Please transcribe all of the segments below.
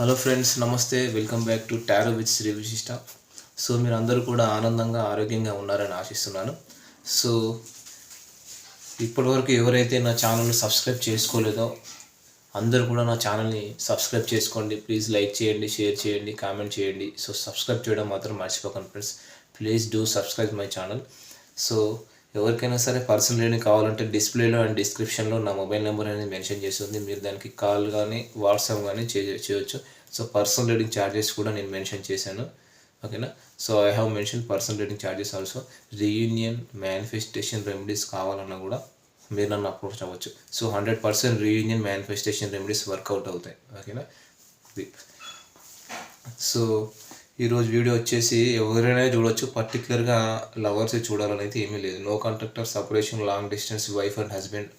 Hello friends namaste. Welcome back to tarot with Shri Vishishta so మీరు అందరూ కూడా ఆనందంగా ఆరోగ్యంగా ఉన్నారని ఆశిస్తున్నాను. సో ఇప్పటివరకు ఎవరైతే నా ఛానల్ని సబ్స్క్రైబ్ చేసుకోలేదో అందరూ కూడా నా ఛానల్ని సబ్స్క్రైబ్ చేసుకోండి. ప్లీజ్ లైక్ చేయండి షేర్ చేయండి కామెంట్ చేయండి. సో సబ్స్క్రైబ్ చేయడం మాత్రం మర్చిపోకండి friends please do subscribe my channel so ఎవరికైనా సరే పర్సనల్ రీడింగ్ కావాలంటే డిస్ప్లేలో అండ్ డిస్క్రిప్షన్లో నా మొబైల్ నెంబర్ అనేది మెన్షన్ చేస్తుంది. మీరు దానికి కాల్ కానీ వాట్సాప్ కానీ చే చేయొచ్చు. సో పర్సనల్ రీడింగ్ ఛార్జెస్ కూడా నేను మెన్షన్ చేశాను. ఓకేనా? So I have mention personal reading charges also. Reunion manifestation remedies కావాలన్నా కూడా మీరు నన్ను అప్రోచ్ అవ్వచ్చు. So hundred percent reunion manifestation remedies work out అవుతాయి. ఓకేనా? సో ఈరోజు వీడియో వచ్చేసి ఎవరైనా చూడొచ్చు పర్టికులర్గా లవర్స్ చూడాలని అయితే ఏమీ లేదు. No contact or separation long distance wife and husband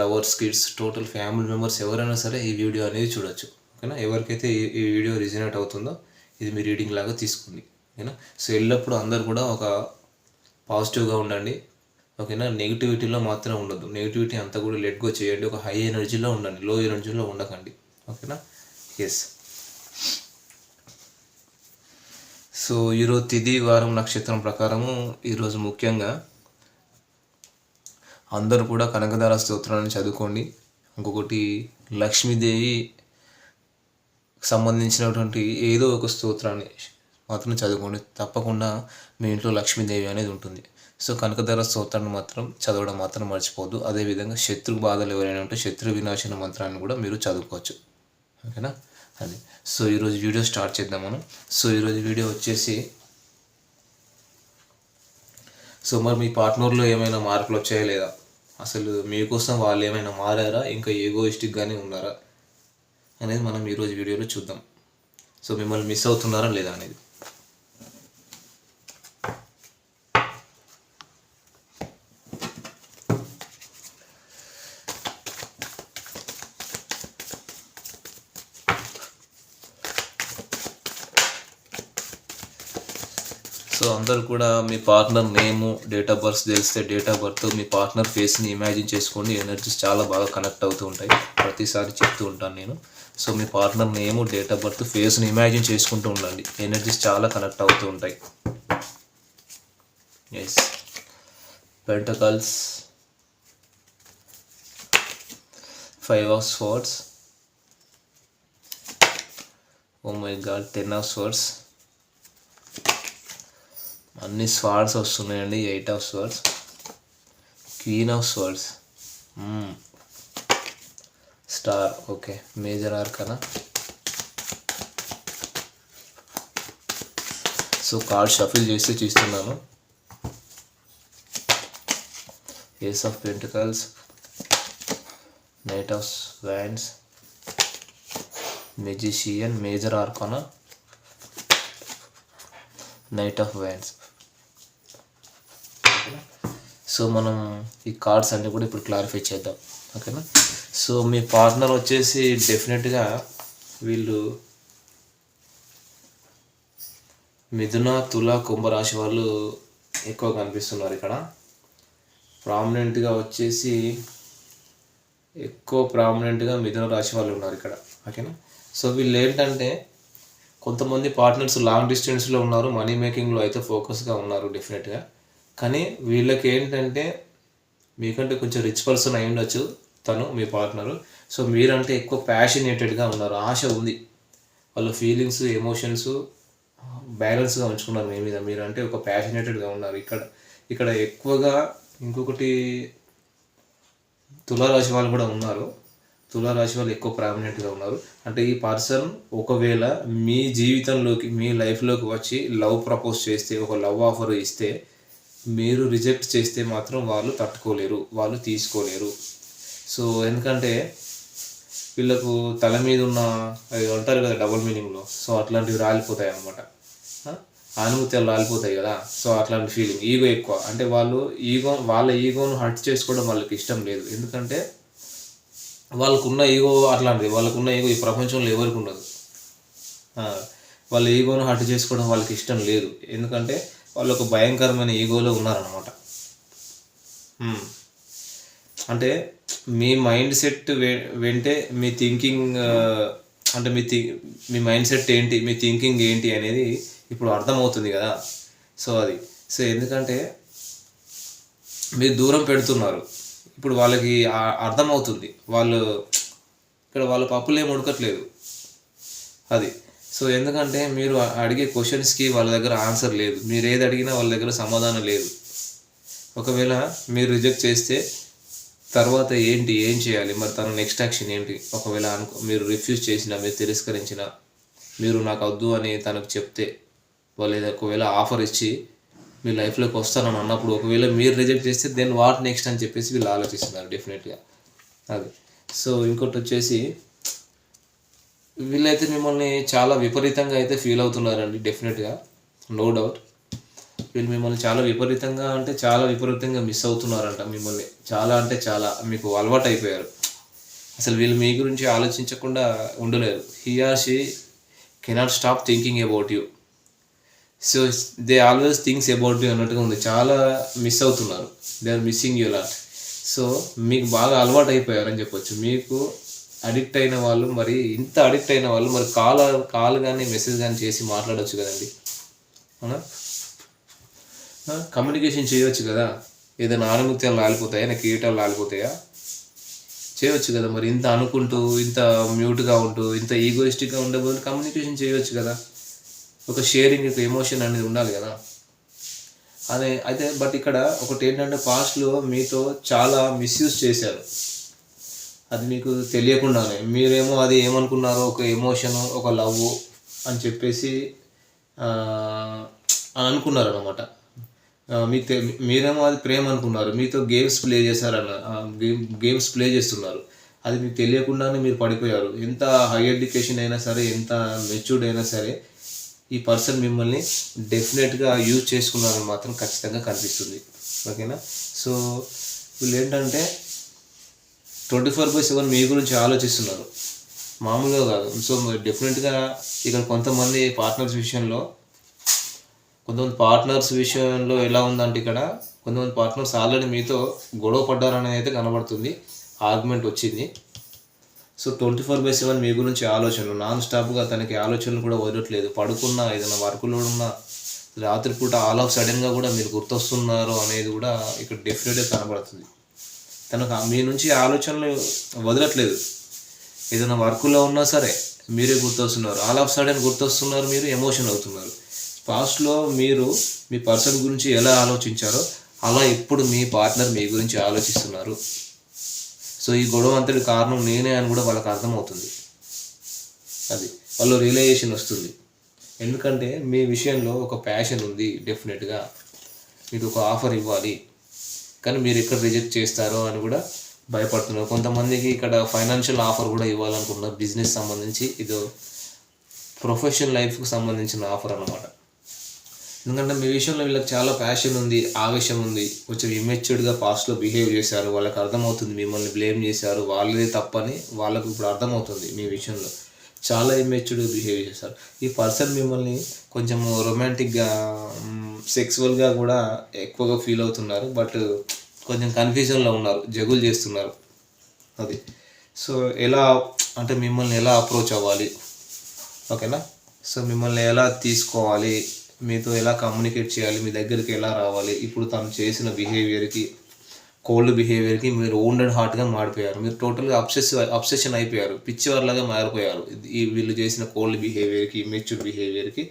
lovers kids total family members ఎవరైనా సరే ఈ వీడియో అనేది చూడొచ్చు. ఓకేనా? ఎవరికైతే ఈ వీడియో రిజనేట్ అవుతుందో ఇది మీ రీడింగ్ లాగా తీసుకోండి. ఓకేనా? సో ఎల్లప్పుడూ అందరు కూడా ఒక పాజిటివ్గా ఉండండి. ఓకేనా? నెగిటివిటీలో మాత్రం ఉండదు నెగిటివిటీ అంతా కూడా లెట్ గో చేయండి. ఒక హై ఎనర్జీలో ఉండండి. లో ఎనర్జీలో ఉండకండి. ఓకేనా? ఎస్ సో ఈరోజు తిది వారం నక్షత్రం ప్రకారము ఈరోజు ముఖ్యంగా అందరూ కూడా కనకదార స్తోత్రాన్ని చదువుకోండి. ఇంకొకటి లక్ష్మీదేవి సంబంధించినటువంటి ఏదో ఒక స్తోత్రాన్ని మాత్రం చదువుకోండి. తప్పకుండా మీ ఇంట్లో లక్ష్మీదేవి అనేది ఉంటుంది. సో కనకదార స్తోత్రాన్ని మాత్రం చదవడం మాత్రం మర్చిపోవద్దు. అదేవిధంగా శత్రు బాధలు ఎవరైనా ఉంటే శత్రు వినాశన మంత్రాన్ని కూడా మీరు చదువుకోవచ్చు. ఓకేనా? అది. సో ఈరోజు వీడియో స్టార్ట్ చేద్దాం మనం. సో ఈరోజు వీడియో వచ్చేసి సో మరి మీ పార్ట్నర్లో ఏమైనా మార్పులు వచ్చాయా లేదా? అసలు మీకోసం వాళ్ళు ఏమైనా మారారా? ఇంకా ఏగోయిస్టిక్గానే ఉన్నారా? అనేది మనం ఈరోజు వీడియోలో చూద్దాం. సో మిమ్మల్ని మిస్ అవుతున్నారా లేదా అనేది. సో కూడా మీ partner name date of birth తెలిస్తే డేట్ ఆఫ్ బర్త్ మీ పార్ట్నర్ ఫేస్ని ఇమాజిన్ చేసుకోండి. ఎనర్జీస్ చాలా బాగా కనెక్ట్ అవుతూ ఉంటాయి. ప్రతిసారి చెప్తూ ఉంటాను నేను. So me partner name date of birth ఫేస్ని ఇమాజిన్ చేసుకుంటూ ఉండండి. ఎనర్జీస్ చాలా కనెక్ట్ అవుతూ ఉంటాయి. Ace pentacles five of swords oh my God ten of swords అన్ని స్వార్డ్స్ వస్తున్నాయండి eight of swords queen of swords. Star okay. Major arcana so card shuffle చేసి చూస్తున్నాను ace of pentacles knight of wands magician major arcana knight of wands. So మనం ఈ cards అన్నీ కూడా ఇప్పుడు clarify చేద్దాం. ఓకేనా? సో మీ పార్ట్నర్ వచ్చేసి డెఫినెట్గా వీళ్ళు మిథున తుల కుంభరాశి వాళ్ళు ఎక్కువ కనిపిస్తున్నారు ఇక్కడ. ప్రామినెంట్గా వచ్చేసి ఎక్కువ ప్రామినెంట్గా మిథున రాశి వాళ్ళు ఉన్నారు ఇక్కడ. ఓకేనా? సో వీళ్ళు ఏంటంటే కొంతమంది పార్ట్నర్స్ లాంగ్ డిస్టెన్స్లో ఉన్నారు మనీ మేకింగ్లో అయితే ఫోకస్గా ఉన్నారు డెఫినెట్గా కానీ వీళ్ళకి ఏంటంటే మీకంటే కొంచెం రిచ్ పర్సన్ అయి ఉండొచ్చు తను మీ పార్ట్నరు సో మీరంటే ఎక్కువ ప్యాషనేటెడ్గా ఉన్నారు ఆశ ఉంది. వాళ్ళ ఫీలింగ్స్ ఎమోషన్స్ బ్యాలెన్స్గా ఉంచుకున్నారు మీ మీద. మీరంటే ఒక ప్యాషనేటెడ్గా ఉన్నారు. ఇక్కడ ఇక్కడ ఎక్కువగా ఇంకొకటి తులారాశి వాళ్ళు కూడా ఉన్నారు. తులారాశి వాళ్ళు ఎక్కువ ప్రామినెంట్గా ఉన్నారు. అంటే ఈ పర్సన్ ఒకవేళ మీ జీవితంలోకి మీ లైఫ్లోకి వచ్చి లవ్ ప్రపోజ్ చేస్తే ఒక లవ్ ఆఫర్ ఇస్తే మీరు రిజెక్ట్ చేస్తే మాత్రం వాళ్ళు తట్టుకోలేరు వాళ్ళు తీసుకోలేరు. సో ఎందుకంటే వీళ్ళకు తల మీద ఉన్న అవి అంటారు కదా డబుల్ మీనింగ్లో సో అట్లాంటివి రాలిపోతాయి అనమాట అనుమతులు రాలిపోతాయి కదా సో అట్లాంటి ఫీలింగ్ ఈగో ఎక్కువ. అంటే వాళ్ళు ఈగో వాళ్ళ ఈగోను హర్ట్ చేసుకోవడం వాళ్ళకి ఇష్టం లేదు. ఎందుకంటే వాళ్ళకున్న ఈగో అట్లాంటిది వాళ్ళకున్న ఈగో ఈ ప్రపంచంలో ఎవరికి ఉండదు. వాళ్ళ ఈగోను హర్ట్ చేసుకోవడం వాళ్ళకి ఇష్టం లేదు. ఎందుకంటే వాళ్ళు ఒక భయంకరమైన ఈగోలో ఉన్నారనమాట అంటే మీ మైండ్ సెట్ వెంటే మీ థింకింగ్ అంటే మీ థింక్ మీ మైండ్ సెట్ ఏంటి మీ థింకింగ్ ఏంటి అనేది ఇప్పుడు అర్థమవుతుంది కదా. సో అది. సో ఎందుకంటే మీరు దూరం పెడుతున్నారు. ఇప్పుడు వాళ్ళకి అర్థమవుతుంది. వాళ్ళు ఇక్కడ వాళ్ళ పప్పులు ఏమి ఉడకట్లేదు. అది. సో ఎందుకంటే మీరు అడిగే క్వశ్చన్స్కి వాళ్ళ దగ్గర ఆన్సర్ లేదు. మీరు ఏది అడిగినా వాళ్ళ దగ్గర సమాధానం లేదు. ఒకవేళ మీరు రిజెక్ట్ చేస్తే తర్వాత ఏంటి ఏం చేయాలి? మరి తన నెక్స్ట్ యాక్షన్ ఏంటి? ఒకవేళ అనుకో మీరు రిఫ్యూజ్ చేసినా మీరు తిరస్కరించిన మీరు నాకు వద్దు అని తనకు చెప్తే వాళ్ళు ఏదో ఒకవేళ ఆఫర్ ఇచ్చి మీ లైఫ్లోకి వస్తానని అన్నప్పుడు ఒకవేళ మీరు రిజెక్ట్ చేస్తే దెన్ వాట్ నెక్స్ట్ అని చెప్పేసి వీళ్ళు ఆలోచిస్తున్నారు డెఫినెట్గా అది. సో ఇంకోటి వచ్చేసి వీళ్ళైతే మిమ్మల్ని చాలా విపరీతంగా అయితే ఫీల్ అవుతున్నారండి డెఫినెట్గా నో డౌట్ వీళ్ళు మిమ్మల్ని చాలా విపరీతంగా అంటే చాలా విపరీతంగా మిస్ అవుతున్నారంట మిమ్మల్ని. చాలా అంటే చాలా. మీకు అలవాటు అయిపోయారు. అసలు వీళ్ళు మీ గురించి ఆలోచించకుండా ఉండలేరు. He or she cannot stop thinking about you so they always thinks about you అన్నట్టుగా ఉంది. చాలా మిస్ అవుతున్నారు. They are missing you lot so మీకు బాగా అలవాటు అయిపోయారని చెప్పొచ్చు. మీకు అడిక్ట్ అయిన వాళ్ళు మరి ఇంత అడిక్ట్ అయిన వాళ్ళు మరి కాల్ కాల్ కానీ మెసేజ్ కానీ చేసి మాట్లాడవచ్చు కదండి. అవునా? కమ్యూనికేషన్ చేయవచ్చు కదా. ఏదైనా ఆనుమత్యాలు రాలిపోతాయా? నాకు కీటాలు రాలిపోతాయా? చేయవచ్చు కదా మరి. ఇంత అనుకుంటూ ఇంత మ్యూట్గా ఉంటూ ఇంత ఈగోయిస్టిక్గా ఉండే బదులు కమ్యూనికేషన్ చేయవచ్చు కదా. ఒక షేరింగ్ ఒక ఎమోషన్ అనేది ఉండాలి కదా. అదే అయితే బట్ ఇక్కడ ఒకటి ఏంటంటే పాస్ట్లో మీతో చాలా మిస్యూజ్ చేశారు. అది మీకు తెలియకుండానే. మీరేమో అది ఏమనుకున్నారో ఒక ఎమోషన్ ఒక లవ్ అని చెప్పేసి అనుకున్నారనమాట అని అనుకున్నారు అనమాట మీకు మీరేమో అది ప్రేమ అనుకున్నారు. మీతో గేమ్స్ ప్లే చేశారన్న గేమ్ గేమ్స్ ప్లే చేస్తున్నారు. అది మీకు తెలియకుండానే మీరు పడిపోయారు. ఎంత హై ఎడ్యుకేషన్ అయినా సరే ఎంత మెచ్యూర్డ్ అయినా సరే ఈ పర్సన్ మిమ్మల్ని డెఫినెట్గా యూజ్ చేసుకున్నారని మాత్రం ఖచ్చితంగా కనిపిస్తుంది. ఓకేనా? సో వీళ్ళు ఏంటంటే ట్వంటీ ఫోర్ బై సెవెన్ మీ గురించి ఆలోచిస్తున్నారు. మామూలుగా కాదు. సో మరి డెఫినెట్గా ఇక్కడ కొంతమంది పార్ట్నర్స్ విషయంలో కొంతమంది పార్ట్నర్స్ విషయంలో ఎలా ఉందంటే ఇక్కడ కొంతమంది పార్ట్నర్స్ ఆల్రెడీ మీతో గొడవ పడ్డారనేది అయితే కనబడుతుంది. ఆర్గ్యుమెంట్ వచ్చింది. So twenty four by seven మీ గురించి ఆలోచనలు. నాన్ స్టాప్గా తనకి ఆలోచనలు కూడా వదలట్లేదు. పడుకున్నా ఏదైనా వర్క్లో ఉన్నా రాత్రిపూట ఆల్ ఆఫ్ సడన్గా కూడా మీరు గుర్తొస్తున్నారు అనేది కూడా ఇక్కడ డెఫినెట్గా కనబడుతుంది. తనకు మీ నుంచి ఆలోచనలు వదలట్లేదు. ఏదైనా వర్క్లో ఉన్నా సరే మీరే గుర్తొస్తున్నారు. ఆల్ ఆఫ్ సడన్ గుర్తొస్తున్నారు మీరు ఎమోషన్ అవుతున్నారు. పాస్ట్లో మీరు మీ పర్సన్ గురించి ఎలా ఆలోచించారో అలా ఇప్పుడు మీ పార్ట్నర్ మీ గురించి ఆలోచిస్తున్నారు. సో ఈ గొడవ అంతటి కారణం నేనే అని కూడా వాళ్ళకి అర్థమవుతుంది. అది వాళ్ళు రియలైజేషన్ వస్తుంది. ఎందుకంటే మీ విషయంలో ఒక ప్యాషన్ ఉంది డెఫినెట్గా. మీకు ఒక ఆఫర్ ఇవ్వాలి. కానీ మీరు ఎక్కడ రిజెక్ట్ చేస్తారో అని కూడా భయపడుతున్నారు. కొంతమందికి ఇక్కడ ఫైనాన్షియల్ ఆఫర్ కూడా ఇవ్వాలనుకుంటున్నారు. బిజినెస్ సంబంధించి ఇదో ప్రొఫెషనల్ లైఫ్కి సంబంధించిన ఆఫర్ అనమాట ఎందుకంటే మీ విషయంలో వీళ్ళకి చాలా ప్యాషన్ ఉంది ఆవేశం ఉంది. కొంచెం ఇమ్మెచ్యూర్డ్గా పాస్ట్లో బిహేవ్ చేశారు. వాళ్ళకి అర్థమవుతుంది మిమ్మల్ని బ్లేమ్ చేశారు. వాళ్ళదే తప్పని వాళ్ళకు ఇప్పుడు అర్థమవుతుంది మీ విషయంలో. చాలా ఇమ్మెచ్యూర్డ్గా బిహేవ్ చేశారు. ఈ పర్సన్ మిమ్మల్ని కొంచెం రొమాంటిక్గా సెక్సువల్గా కూడా ఎక్కువగా ఫీల్ అవుతున్నారు. బట్ కొంచెం కన్ఫ్యూజన్లో ఉన్నారు జగులు చేస్తున్నారు. అది. సో ఎలా అంటే మిమ్మల్ని ఎలా అప్రోచ్ అవ్వాలి? ఓకేనా? సో మిమ్మల్ని ఎలా తీసుకోవాలి? మీతో ఎలా కమ్యూనికేట్ చేయాలి? మీ దగ్గరికి ఎలా రావాలి? ఇప్పుడు తను చేసిన బిహేవియర్కి కోల్డ్ బిహేవియర్కి మీరు ఓన్డెడ్ హార్ట్గా మారిపోయారు. మీరు టోటల్గా అబ్సెస్ అబ్సెషన్ అయిపోయారు. పిచ్చివారిలాగా మారిపోయారు. ఈ వీళ్ళు చేసిన కోల్డ్ బిహేవియర్కి మెచ్యూర్ బిహేవియర్కి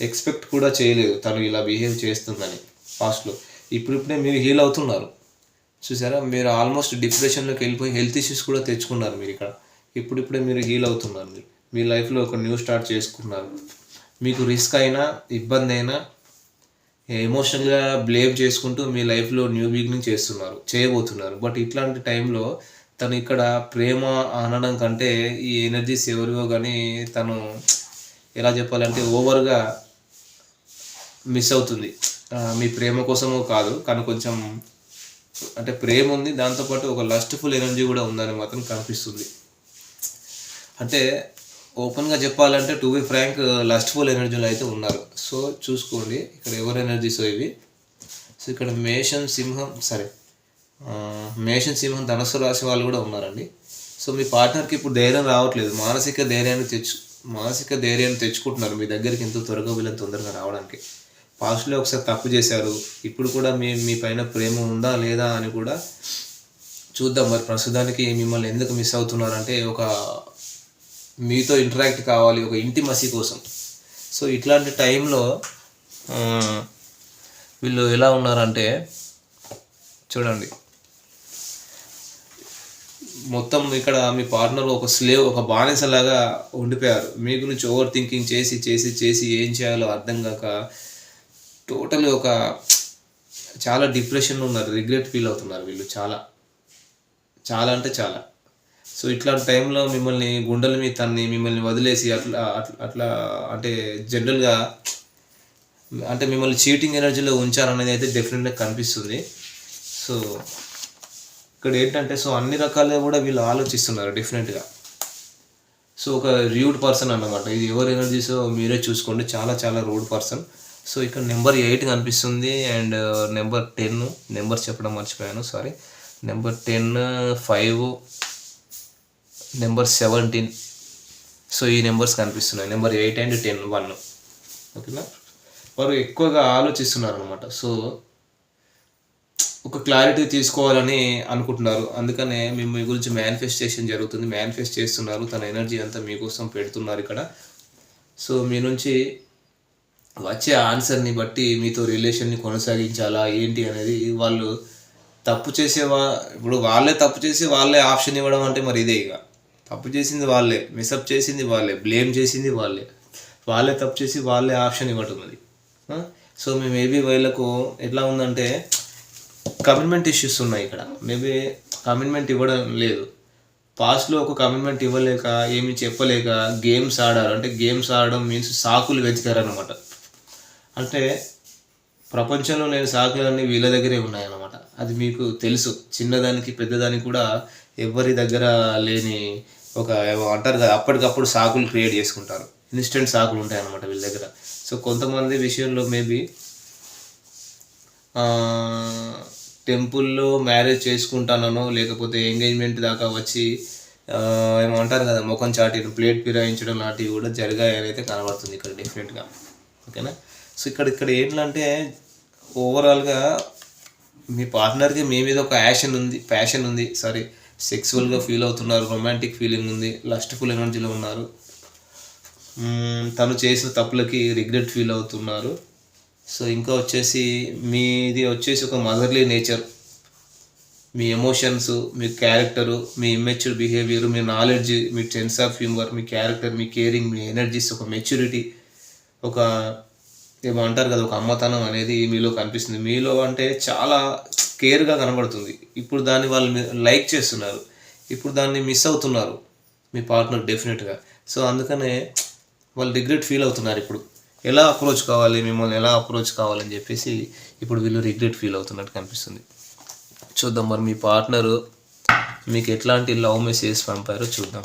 ఎక్స్పెక్ట్ కూడా చేయలేదు తను ఇలా బిహేవ్ చేస్తుందని. ఫాస్ట్లో ఇప్పుడిప్పుడే మీరు హీల్ అవుతున్నారు. చూసారా? మీరు ఆల్మోస్ట్ డిప్రెషన్లోకి వెళ్ళిపోయి హెల్త్ ఇష్యూస్ కూడా తెచ్చుకున్నారు మీరు ఇక్కడ. ఇప్పుడిప్పుడే మీరు హీల్ అవుతున్నారు మీరు. మీ లైఫ్లో ఒక న్యూ స్టార్ట్ చేసుకున్నారు. మీకు రిస్క్ అయినా ఇబ్బంది అయినా ఎమోషనల్గా బ్లేమ్ చేసుకుంటూ మీ లైఫ్లో న్యూ బిగినింగ్ చేస్తున్నారు చేయబోతున్నారు. బట్ ఇట్లాంటి టైంలో తను ఇక్కడ ప్రేమ అనడం కంటే ఈ ఎనర్జీస్ ఎవరివో కానీ తను ఎలా చెప్పాలంటే ఓవర్గా మిస్ అవుతుంది. మీ ప్రేమ కోసము కాదు కానీ కొంచెం అంటే ప్రేమ ఉంది దాంతోపాటు ఒక లస్ట్ఫుల్ ఎనర్జీ కూడా ఉందని మాత్రం కనిపిస్తుంది. అంటే ఓపెన్గా చెప్పాలంటే టు బి ఫ్రాంక్ లస్ట్ఫుల్ ఎనర్జీలో అయితే ఉన్నారు. సో చూసుకోండి ఇక్కడ ఎవరి ఎనర్జీస్ ఇవి సో ఇక్కడ మేషం సింహం సరే మేషన్ మేషం సింహం ధనస్సు రాశి వాళ్ళు కూడా ఉన్నారండి. సో సో మీ పార్ట్నర్కి ఇప్పుడు ధైర్యం రావట్లేదు మానసిక ధైర్యాన్ని తెచ్చు మానసిక ధైర్యాన్ని తెచ్చుకుంటున్నారు మీ దగ్గరికి ఎంతో త్వరగా వీళ్ళని తొందరగా రావడానికి. పాస్ట్లో ఒకసారి తప్పు చేశారు. ఇప్పుడు కూడా మీ మీ పైన ప్రేమ ఉందా లేదా అని కూడా చూద్దాం. మరి ప్రస్తుతానికి మిమ్మల్ని ఎందుకు మిస్ అవుతున్నారంటే ఒక మీతో ఇంటరాక్ట్ కావాలి ఒక ఇంటిమసీ కోసం. సో ఇట్లాంటి టైంలో వీళ్ళు ఎలా ఉన్నారంటే చూడండి. మొత్తం ఇక్కడ మీ పార్ట్నర్ ఒక స్లేవ్ ఒక బానిసలాగా ఉండిపోయారు. మీ గురించి ఓవర్ థింకింగ్ చేసి చేసి చేసి ఏం చేయాలో అర్థం కాక టోటల్గా ఒక చాలా డిప్రెషన్లో ఉన్నారు రిగ్రెట్ ఫీల్ అవుతున్నారు వీళ్ళు చాలా. చాలా అంటే చాలా. సో ఇట్లాంటి టైంలో మిమ్మల్ని గుండెల మీద తన్ని మిమ్మల్ని వదిలేసి అట్లా అట్లా అట్లా అంటే జనరల్గా అంటే మిమ్మల్ని చీటింగ్ ఎనర్జీలో ఉంచారనేది అయితే డెఫినెట్గా కనిపిస్తుంది. సో ఇక్కడ ఏంటంటే సో అన్ని రకాలుగా కూడా వీళ్ళు ఆలోచిస్తున్నారు డెఫినెట్గా. సో ఒక రూడ్ పర్సన్ అన్నమాట. ఇది ఎవరు ఎనర్జీసో మీరే చూసుకోండి. చాలా చాలా రూడ్ పర్సన్. సో ఇక్కడ నెంబర్ ఎయిట్ కనిపిస్తుంది అండ్ నెంబర్ టెన్ నెంబర్ చెప్పడం మర్చిపోయాను sorry. Number ten five number seventeen. So ఈ నెంబర్స్ కనిపిస్తున్నాయి. Number eight and ten one. ఓకేనా? వారు ఎక్కువగా ఆలోచిస్తున్నారు అనమాట సో ఒక క్లారిటీ తీసుకోవాలని అనుకుంటున్నారు. అందుకనే మేము మీ గురించి మేనిఫెస్టేషన్ జరుగుతుంది. మేనిఫెస్ట్ చేస్తున్నారు. తన ఎనర్జీ అంతా మీకోసం పెడుతున్నారు ఇక్కడ. సో మీ నుంచి వచ్చే ఆన్సర్ని బట్టి మీతో రిలేషన్ని కొనసాగించాలా ఏంటి అనేది వాళ్ళు తప్పు చేసేవా ఇప్పుడు వాళ్ళే తప్పు చేసి వాళ్ళే ఆప్షన్ ఇవ్వడం అంటే మరి ఇదే ఇక. తప్పు చేసింది వాళ్ళే మిసప్ చేసింది వాళ్ళే బ్లేమ్ చేసింది వాళ్ళే. వాళ్ళే తప్పు చేసి వాళ్ళే ఆప్షన్ ఇవ్వటం అది. సో మేము మేబీ వీళ్ళకు ఎట్లా ఉందంటే కమిట్మెంట్ ఇష్యూస్ ఉన్నాయి ఇక్కడ. మేబీ కమిట్మెంట్ ఇవ్వడం లేదు. పాస్ట్లో ఒక కమిట్మెంట్ ఇవ్వలేక ఏమి చెప్పలేక గేమ్స్ ఆడారు. అంటే గేమ్స్ ఆడడం మీన్స్ సాకులు వెతికారనమాట అంటే ప్రపంచంలో లేని సాకులన్నీ వీళ్ళ దగ్గరే ఉన్నాయన్నమాట. అది మీకు తెలుసు. చిన్నదానికి పెద్దదానికి కూడా ఎవరి దగ్గర లేని ఒక అంటారు కదా అప్పటికప్పుడు సాకులు క్రియేట్ చేసుకుంటారు. ఇన్స్టెంట్ సాకులు ఉంటాయన్నమాట వీళ్ళ దగ్గర. సో కొంతమంది విషయంలో మేబీ టెంపుల్లో మ్యారేజ్ చేసుకుంటానో లేకపోతే ఎంగేజ్మెంట్ దాకా వచ్చి ఏమంటారు ఏమో అంటారు కదా ముఖం చాటి ప్లేట్ ఫిరాయించడం లాంటివి కూడా జరిగాయని అయితే కనబడుతుంది ఇక్కడ డెఫినెట్గా. ఓకేనా? సో ఇక్కడ ఇక్కడ ఏంటంటే ఓవరాల్గా మీ పార్ట్నర్కి మీ మీద ఒక యాషన్ ఉంది ప్యాషన్ ఉంది. సారీ సెక్సువల్గా ఫీల్ అవుతున్నారు రొమాంటిక్ ఫీలింగ్ ఉంది లస్ట్ఫుల్ ఎనర్జీలో ఉన్నారు. తను చేసిన తప్పులకి రిగ్రెట్ ఫీల్ అవుతున్నారు. సో ఇంకా వచ్చేసి మీది వచ్చేసి ఒక మదర్లీ నేచర్ మీ ఎమోషన్స్ మీ క్యారెక్టరు మీ ఇమ్మెచ్యూర్ బిహేవియర్ మీ నాలెడ్జ్ మీ టెన్స్ ఆఫ్ హ్యూమర్ మీ క్యారెక్టర్ మీ కేరింగ్ మీ ఎనర్జీస్ ఒక మెచ్యూరిటీ ఒక ఏమో అంటారు కదా ఒక అమ్మతనం అనేది మీలో కనిపిస్తుంది. మీలో అంటే చాలా కేర్గా కనబడుతుంది. ఇప్పుడు దాన్ని వాళ్ళు లైక్ చేస్తున్నారు. ఇప్పుడు దాన్ని మిస్ అవుతున్నారు మీ పార్ట్నర్ డెఫినెట్గా. సో అందుకనే వాళ్ళు రిగ్రెట్ ఫీల్ అవుతున్నారు ఇప్పుడు. ఎలా అప్రోచ్ కావాలి మిమ్మల్ని ఎలా అప్రోచ్ కావాలని చెప్పేసి ఇప్పుడు వీళ్ళు రిగ్రెట్ ఫీల్ అవుతున్నట్టు కనిపిస్తుంది. చూద్దాం మరి మీ పార్ట్నరు మీకు ఎట్లాంటి లవ్ మెసేజ్ పంపారో చూద్దాం.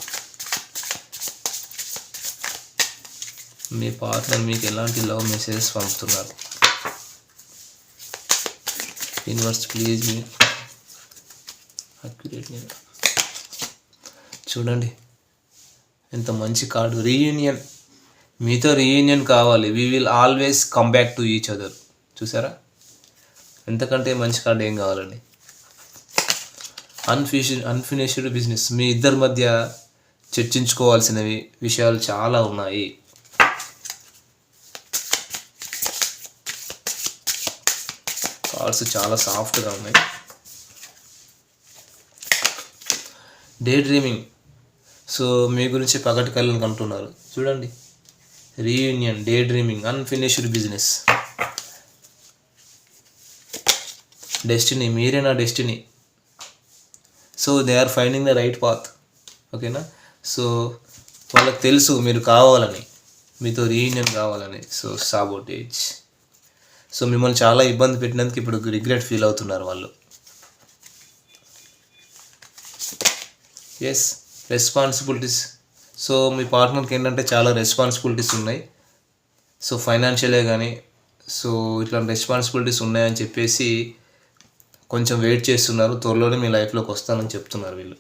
మీ పార్ట్నర్ మీకు ఎలాంటి లవ్ మెసేజెస్ పంపుతున్నారు? యూనివర్స్ ప్లీజ్ మీ అక్యురేట్ చూడండి. ఎంత మంచి కార్డు. రీయూనియన్ మీతో రీయూనియన్ కావాలి. We will always come back to each other చూసారా? ఎంతకంటే మంచి కార్డు ఏం కావాలండి? అన్ఫిష్ అన్ఫినిష్డ్ బిజినెస్ మీ ఇద్దరి మధ్య చర్చించుకోవాల్సినవి విషయాలు చాలా ఉన్నాయి. కార్డ్స్ చాలా సాఫ్ట్గా ఉన్నాయి. డే డ్రీమింగ్ సో మీ గురించి పగటి కళ్ళని అంటున్నారు చూడండి. Reunion daydreaming unfinished business destiny మీరే నా destiny so they are finding the right path ఓకేనా సో వాళ్ళకి తెలుసు మీరు కావాలని. మీతో రీయూనియన్ కావాలని. సో సాబోటేజ్ సో మిమ్మల్ని చాలా ఇబ్బంది పెట్టినందుకు ఇప్పుడు రిగ్రెట్ ఫీల్ అవుతున్నారు వాళ్ళు. ఎస్ రెస్పాన్సిబిలిటీస్ సో మీ పార్ట్నర్కి ఏంటంటే చాలా రెస్పాన్సిబిలిటీస్ ఉన్నాయి. సో ఫైనాన్షియలే కానీ సో ఇట్లాంటి రెస్పాన్సిబిలిటీస్ ఉన్నాయని చెప్పేసి కొంచెం వెయిట్ చేస్తున్నారు. త్వరలోనే మీ లైఫ్లోకి వస్తానని చెప్తున్నారు వీళ్ళు.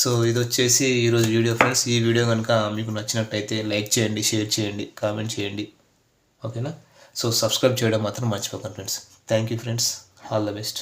సో ఇది వచ్చేసి ఈరోజు వీడియో ఫ్రెండ్స్ ఈ వీడియో కనుక మీకు నచ్చినట్టయితే లైక్ చేయండి షేర్ చేయండి కామెంట్ చేయండి. ఓకేనా సో సబ్స్క్రైబ్ చేయడం మాత్రం మర్చిపోకండి friends. Thank you friends all the best